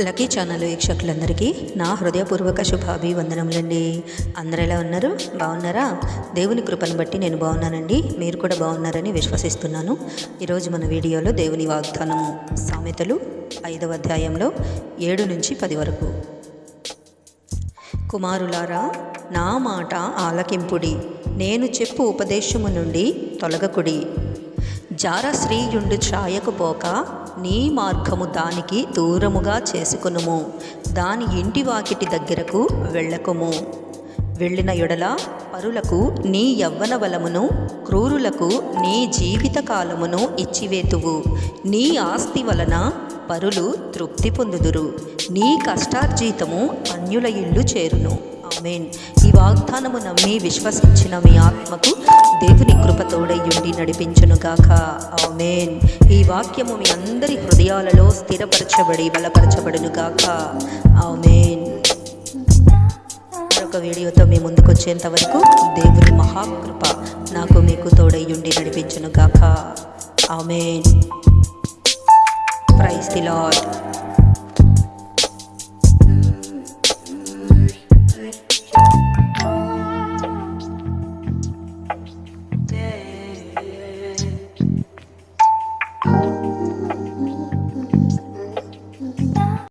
Lucky channel వీక్షకులందరికీ నా హృదయపూర్వక శుభాభివందనములండి. అందరు ఎలా ఉన్నారు? బాగున్నారా? దేవుని కృపను బట్టి నేను బాగున్నానండి. మీరు కూడా బాగున్నారని విశ్వసిస్తున్నాను. ఈరోజు మన వీడియోలో దేవుని వాగ్దానము సామెతలు ఐదవ అధ్యాయంలో ఏడు నుంచి పది వరకు. కుమారులారా నా మాట ఆలకింపుడి. నేను చెప్పు ఉపదేశము నుండి తొలగకుడి. జారశ్రీయుండు శ్రీయుండు పోక నీ మార్గము దానికి దూరముగా చేసుకునుము. దాని ఇంటి వాకిటి దగ్గరకు వెళ్ళకుము. వెళ్ళిన ఎడల పరులకు నీ యవ్వన బలమును క్రూరులకు నీ జీవితకాలమును ఇచ్చివేతువు. నీ ఆస్తి వలన పరులు తృప్తి పొందుదురు. నీ కష్టార్జీతము అన్యుల ఇల్లు చేరును. ఆమెన్ ఈ వాగ్దానము నమ్మి విశ్వసించిన మీ ఆత్మకు దేవుని కృపతోడయుండి నడిపించునుగాక ఆమెన్. ఈ వాక్యము మీ అందరి హృదయాలలో స్థిరపరచబడి బలపరచబడునుగాక ఆమెన్. మరొక వీడియోతో మీ ముందుకు వచ్చేంత వరకు దేవుని మహాకృప నాకు మీకు తోడయుండి నడిపించునుగాక amen. Praise the lord Bye.